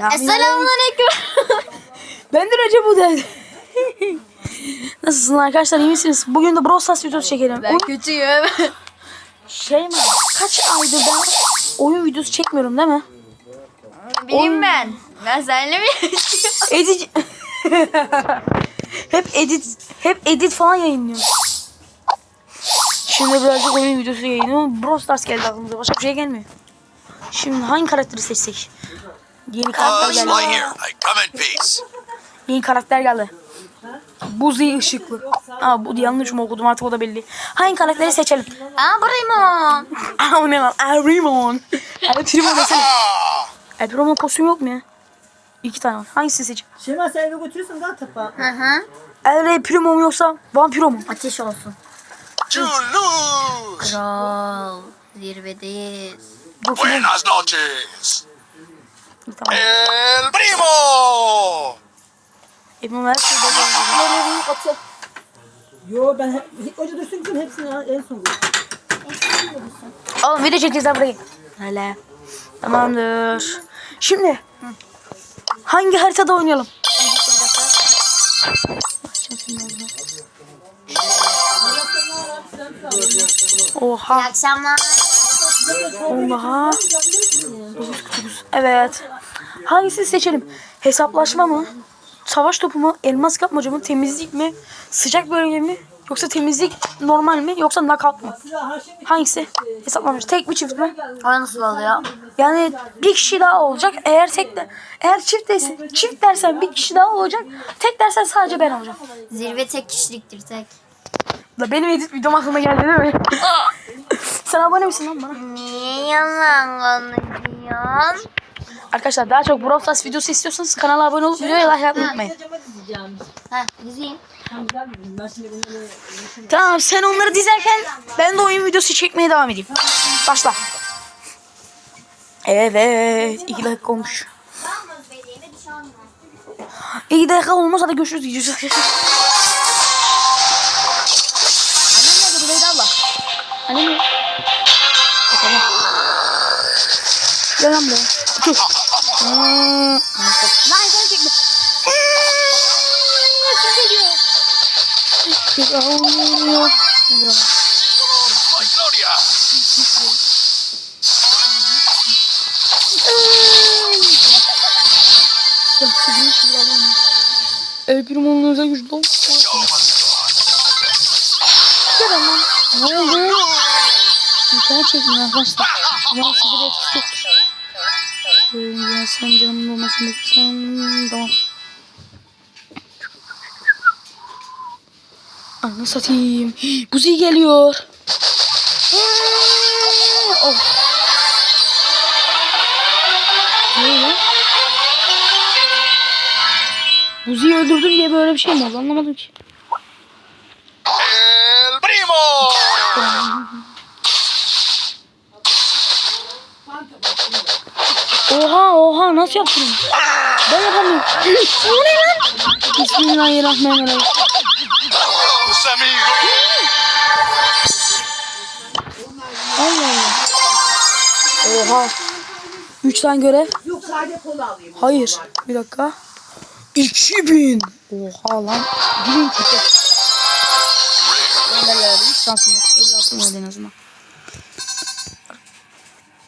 Esselamun aleyküm. Ben de Recep Udel. Nasılsınız arkadaşlar iyi misiniz? Bugün de Brawl Stars videosu çekelim. Ben Oyun- kötüyüm. şey mi? Kaç aydır ben oyun videosu çekmiyorum değil mi? Bileyim ben. Ben seninle mi Edit... hep edit hep edit falan yayınlıyorum. Şimdi birazcık oyun videosu yayınlıyorum. Brawl Stars geldi aklımıza. Başka bir şey gelmiyor. Şimdi hangi karakteri seçsek? Yeni karakter geldi. Lightyear, I come in peace. Yeni karakter geldi. Buzi ışıklı. Aa bu yanlış mı okudum artık o da belli. Hangi karakteri seçelim? Aa Bremon. Aa o ne lan? Elrimon. Elrimon desene. Ah! Elrimon kostüm yok mu ya? İki tane var. Hangisini seçeyim? Şema sen eve götürüyorsun daha tapa. Hı hı. El Primo mu yoksa Vampiro mu? Ateş olsun. Kral. Zirvedeyiz. Buenas noches. Tamam. El primo. Primo her şeyde olduğu Yo ben he- hoca dursun kızım hepsini al, en son. Oğlum video çekeceğiz lan burayı. Hele. Tamamdır. Şimdi. Hangi haritada oynayalım? Oha. İyi akşamlar. Oha. Evet. Hangisini seçelim? Hesaplaşma mı? Savaş topu mu? Elmas kapmaca mı? Temizlik mi? Sıcak bölge mi? Yoksa temizlik normal mi? Yoksa knockout mu? Hangisi? Hesaplaşma. Tek mi çift mi? Nasıl oluyor? Yani bir kişi daha olacak. Eğer tek de, eğer çift değilse, çift dersen bir kişi daha olacak. Tek dersen sadece ben olacağım. Zirve tek kişiliktir tek. Da benim edit videom aklıma geldi değil mi? Sen abone misin lan bana? Niye yalan konuşuyorsun? Arkadaşlar daha çok Brawl Stars videosu istiyorsanız kanala abone olup videoya like yapmayı unutmayın. Ha dizeyim. Tamam sen onları dizerken ben de oyun videosu çekmeye devam edeyim. Başla. Evet. iki dakika olmuş. İki dakika olmasa da görüşürüz diyeceğiz. Annem nerede Rüveyda abla? Annem mi? Gel lan buraya. Neyse. Lan sen çekme. Kim geliyor? Bir ağlıyor. El primonun özel. Show must Gel lan. Ne oldu? go. İnternet çekmiyor arkadaşlar. Ama size de etkisi yok. Ya sen canımın olmasını beklesem. Tamam. Anı satayım. Buzi geliyor. Oh. Buzi'yi öldürdüm diye böyle bir şey mi oldu anlamadım ki. El primo. Oha oha nasıl yaptın? Ben yapamıyorum. o ne lan? Bismillahirrahmanirrahim. Allah Allah. Oha. Üç tane görev. Yok sadece kola alayım. Hayır. Bir dakika. 2000. Oha lan. 2000 kötü. Gönderler hiç şansım yok. 50 altın vardı en azından.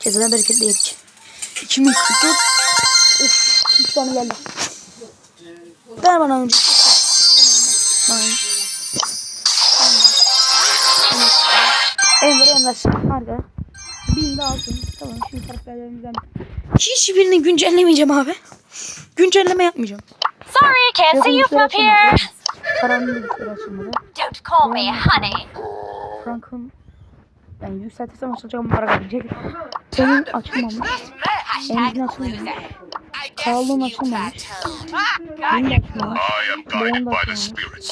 Keseden bereketli yedik. 2044. Uf. 3 tane geldi. Ver bana önce. Bana. Enver Enver. Harika. Bin de altın. Tamam şimdi karakterlerimizden. Hiçbirini güncellemeyeceğim abi. Güncelleme yapmayacağım. Sorry, can't see you from here. Don't call me honey. Frank'ın yani yükseltirsem açılacak ama para gelecek. Senin açılmamış. Benim de açılmamış. I am guided by the spirits.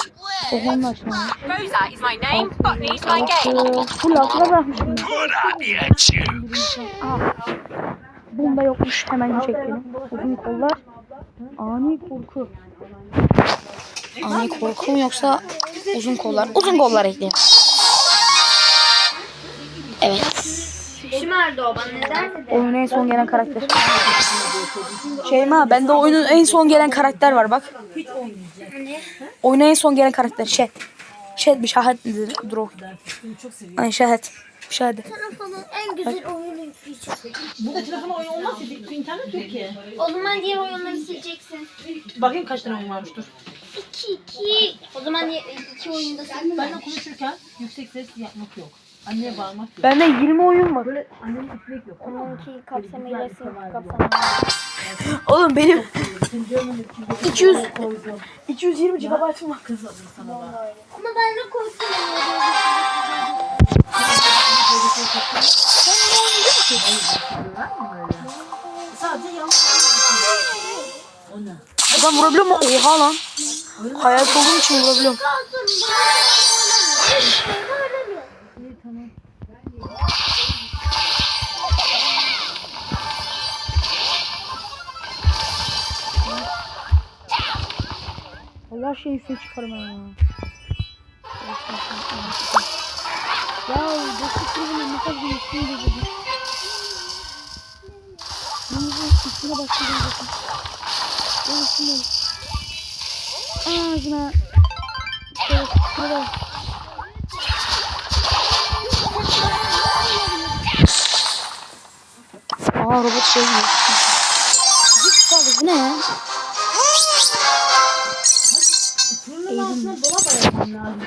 Ohan'ın açılmamış. Rosa is my name. Botany's my game. Altı. Full altıda bırakmışım. Good idea, Jukes. Bunda yokmuş. Hemen çektim. Uzun kollar. Ani korku. Ani korku mu yoksa uzun kollar? Uzun kollar ekleyelim. Evet. Şımardı o bana neden dedi? Oyuna en son gelen karakter. Şeyma bende oyunun en son gelen karakter var bak. Oyuna en son gelen karakter şey. Şey bir şahet nedir? Dur o. Ay şahet. Şahet. Telefonun en güzel oyunu yükleyeceğim. Burada telefon oyun olmaz ki. İnternet yok ki. O zaman diğer oyunları sileceksin. Bakayım kaç tane oyun varmış dur. İki, iki. O zaman iki oyunda sen Benle konuşurken yüksek ses yapmak yok. Anneye bağırmak yok. Bende 20 oyun var. Böyle annenin gitmek yok. Onunki kapsamıyla sınıf kapsamıyla. Oğlum benim Seni görmemek için bir 200 koydum. 220 GB'ım var. Kız aldım sana. Ama ben de korkuyorum. Sadece yanlış O ne? Ben vurabiliyor mu? Oha lan. Hayat olduğum için vurabiliyorum. Allah şey üstüne çıkarım ha. Ya dostluk grubuna ne kadar bir üstüne dedi. Yalnız üstüne başlayacağım zaten. Ben üstüne. Ağzına. Evet, şurada. Aa robot şey gibi. Hiç kaldı. Bu ne ya? Fırının altına dolap ayırman lazım.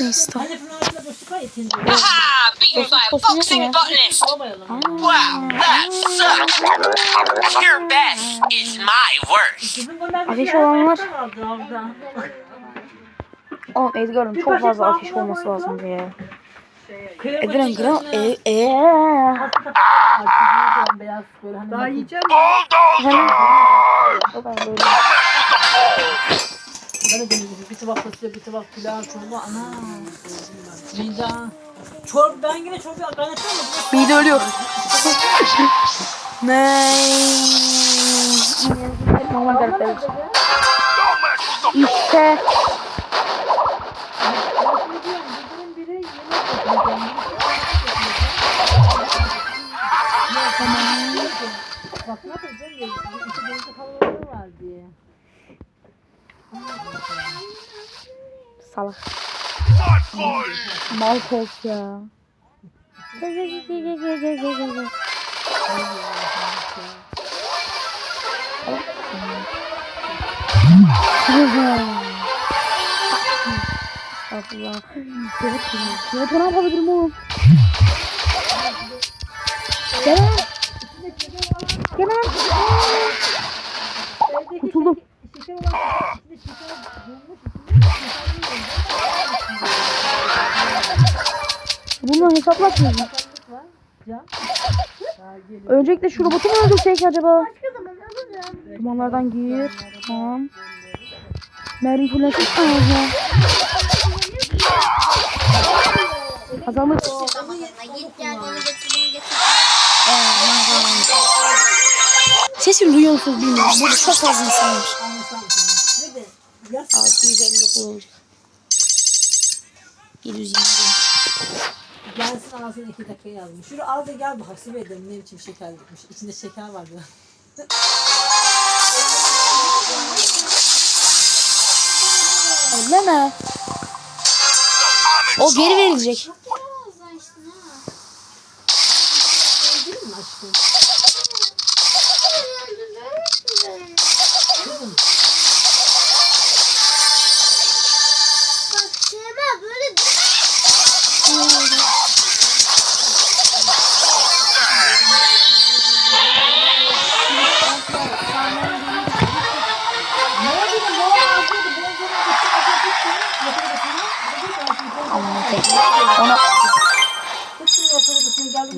Neyse tamam. Hani fırının altına boşluk var ya tencere. Ah, beaten by a Kostüm yok mu boxing ya? botanist. Dolap ayıralım. Wow, that sucks. Your best is my worst. Kızım bunlar Ateş bir olanlar- şey vardı orada. Oğlum Edgar'ın çok fazla ateş olması lazım ya. Kıyama Edgar'ın gram... çiçeğine E, e. hasta var, kızına koyan beyaz böyle hani Daha yiyeceğim. Bulldozer! O da böyle. De dedim bir tabak fasulye, bir tabak pilav, çorba, ana. Mide. Çorba, ben yine çorba kaynatacağım ama Mide ölüyor. ne? Normal karakter. İşte. Bak ne yapacağım ya, iki denizde havaları Salak. Mal koltuk ya. Estağfurullah. Evet, ne yapabilirim oğlum? Gel lan. Gel lan. Kurtuldum. Bunu hesaplatmıyor mu? Öncelikle şu robotu mu öldürsek acaba? Dumanlardan gir. Tamam. Mermi fullensin. Aha. Kazandık. Sesimi duyuyor musunuz bilmiyorum. Burada çok fazla insan var. Ve de yaz 659 olacak. 720. gelsin ağzına iki dakika yazmış. Şuraya al da gel bak hasibe edelim ne biçim şeker gitmiş. İçinde şeker vardı. Elleme. I'm O geri verilecek. Değil mi aşkım? Ona...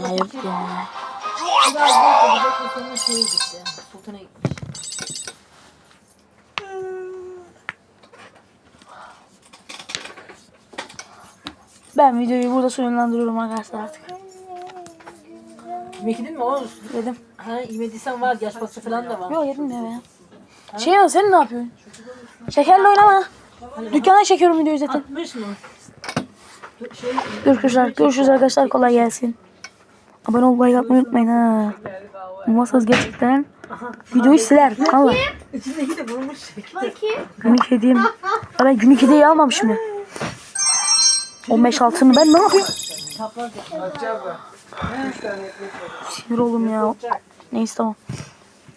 Hayır ya. Sultana gitmiş. Ben videoyu burada sonlandırıyorum arkadaşlar artık. Yemek yedin mi Oğuz? Yedim. Ha yemediysen var. Yaş pasta falan da var. Yok yedim ya ben. Şey ya sen ne yapıyorsun? Şekerle oynama. Dükkana çekiyorum videoyu zaten. Atmış mı? Görüşürüz, görüşürüz arkadaşlar kolay gelsin. Abone olmayı atmayı unutmayın ha. Olmazsanız gerçekten videoyu siler. Valla. İçindeki de vurmuş. Günlük hediyem. Ben günlük hediyeyi almamışım ya. 15 altını ben ne yapayım? Sinir oldum ya. Neyse tamam.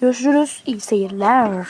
Görüşürüz. İyi seyirler.